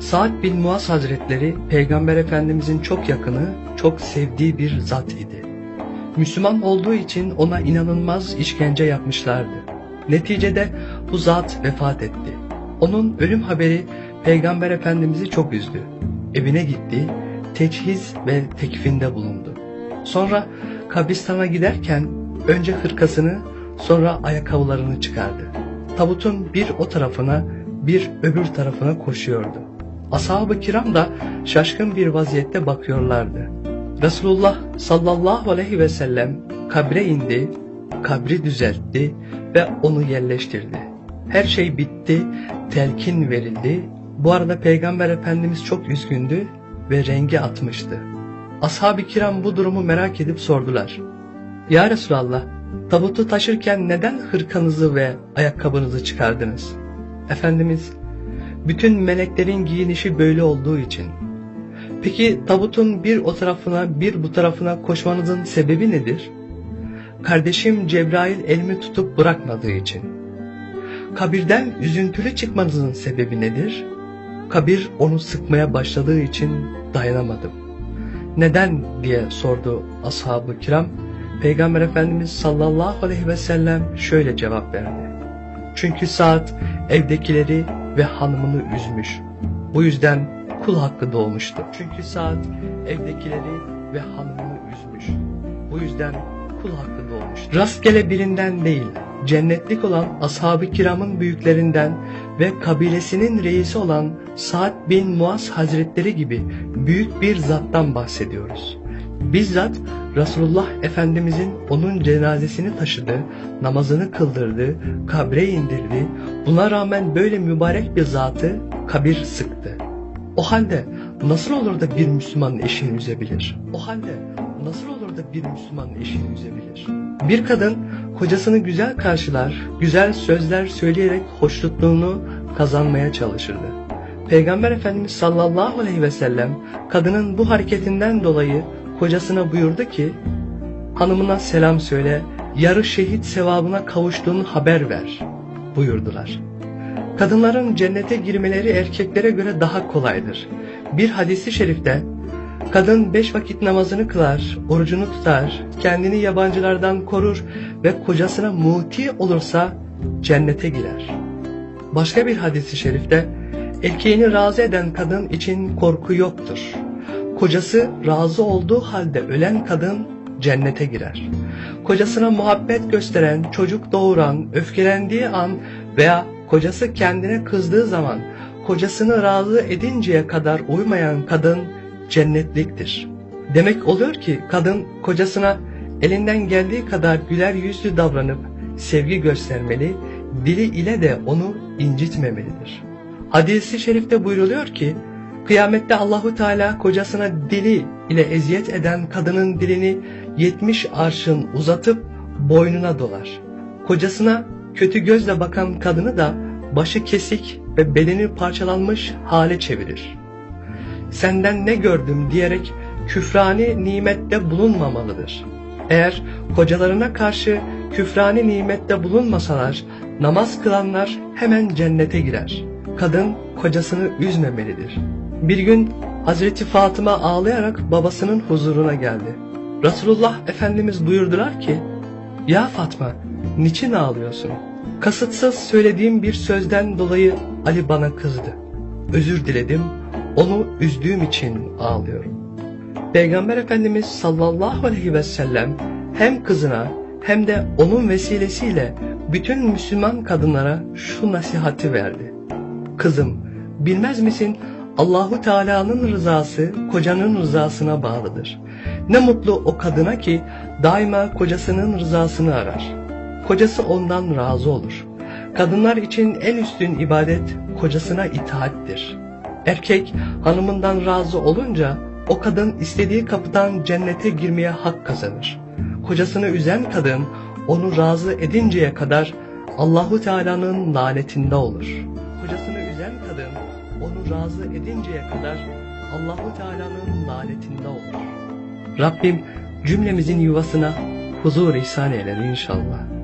Sa'd bin Muaz Hazretleri Peygamber Efendimizin çok yakını, çok sevdiği bir zat idi. Müslüman olduğu için ona inanılmaz işkence yapmışlardı. Neticede bu zat vefat etti. Onun ölüm haberi Peygamber Efendimiz'i çok üzdü. Evine gitti, teçhiz ve tekfinde bulundu. Sonra kabristana giderken önce hırkasını sonra ayakkabılarını çıkardı. Tabutun bir o tarafına bir öbür tarafına koşuyordu. Ashab-ı kiram da şaşkın bir vaziyette bakıyorlardı. Resulullah sallallahu aleyhi ve sellem kabre indi, kabri düzeltti ve onu yerleştirdi. Her şey bitti, telkin verildi. Bu arada Peygamber Efendimiz çok üzgündü ve rengi atmıştı. Ashab-ı kiram bu durumu merak edip sordular. Ya Resulallah, tabutu taşırken neden hırkanızı ve ayakkabınızı çıkardınız? Efendimiz, bütün meleklerin giyinişi böyle olduğu için. Peki tabutun bir o tarafına bir bu tarafına koşmanızın sebebi nedir? Kardeşim Cebrail elimi tutup bırakmadığı için. Kabirden üzüntülü çıkmanızın sebebi nedir? Kabir onu sıkmaya başladığı için dayanamadım. Neden diye sordu ashab-ı kiram. Peygamber Efendimiz sallallahu aleyhi ve sellem şöyle cevap verdi. Çünkü saat evdekileri ve hanımını üzmüş. Bu yüzden kul hakkı doğmuştu. Çünkü saat evdekileri ve hanımını üzmüş. Bu yüzden kul hakkı doğmuştu. Rastgele birinden değil, cennetlik olan ashab-ı kiramın büyüklerinden ve kabilesinin reisi olan Sa'd bin Muaz Hazretleri gibi büyük bir zattan bahsediyoruz. Bizzat Resulullah Efendimizin onun cenazesini taşıdı, namazını kıldırdı, kabre indirdi. Buna rağmen böyle mübarek bir zatı kabir sıktı. O halde nasıl olur da bir Müslüman eşini üzebilir? O halde nasıl olur da bir Müslüman eşini üzebilir? Bir kadın kocasını güzel karşılar, güzel sözler söyleyerek hoşnutluğunu kazanmaya çalışırdı. Peygamber Efendimiz sallallahu aleyhi ve sellem kadının bu hareketinden dolayı kocasına buyurdu ki hanımına selam söyle yarı şehit sevabına kavuştuğunu haber ver buyurdular. Kadınların cennete girmeleri erkeklere göre daha kolaydır. Bir hadisi şerifte kadın beş vakit namazını kılar, orucunu tutar, kendini yabancılardan korur ve kocasına muti olursa cennete girer. Başka bir hadisi şerifte erkeğini razı eden kadın için korku yoktur. Kocası razı olduğu halde ölen kadın cennete girer. Kocasına muhabbet gösteren, çocuk doğuran, öfkelendiği an veya kocası kendine kızdığı zaman kocasını razı edinceye kadar uymayan kadın cennetliktir. Demek oluyor ki kadın kocasına elinden geldiği kadar güler yüzlü davranıp sevgi göstermeli, dili ile de onu incitmemelidir. Hadisi şerifte buyruluyor ki Kıyamette Allahu Teala kocasına dili ile eziyet eden kadının dilini 70 arşın uzatıp boynuna dolar. Kocasına kötü gözle bakan kadını da başı kesik ve bedeni parçalanmış hale çevirir. Senden ne gördüm diyerek küfrani nimette bulunmamalıdır. Eğer kocalarına karşı küfrani nimette bulunmasalar namaz kılanlar hemen cennete girer. Kadın kocasını üzmemelidir. Bir gün Hazreti Fatıma ağlayarak babasının huzuruna geldi. Resulullah Efendimiz buyurdular ki, Ya Fatma, niçin ağlıyorsun? Kasıtsız söylediğim bir sözden dolayı Ali bana kızdı. Özür diledim, onu üzdüğüm için ağlıyorum. Peygamber Efendimiz sallallahu aleyhi ve sellem hem kızına hem de onun vesilesiyle bütün Müslüman kadınlara şu nasihati verdi. Kızım, bilmez misin Allahu Teala'nın rızası kocanın rızasına bağlıdır. Ne mutlu o kadına ki daima kocasının rızasını arar. Kocası ondan razı olur. Kadınlar için en üstün ibadet kocasına itaattir. Erkek hanımından razı olunca o kadın istediği kapıdan cennete girmeye hak kazanır. Kocasını üzen kadın onu razı edinceye kadar Allahu Teala'nın lanetinde olur. Razı edinceye kadar Allahu Teala'nın lanetinde olur. Rabbim cümlemizin yuvasına huzur ihsan eyler inşallah.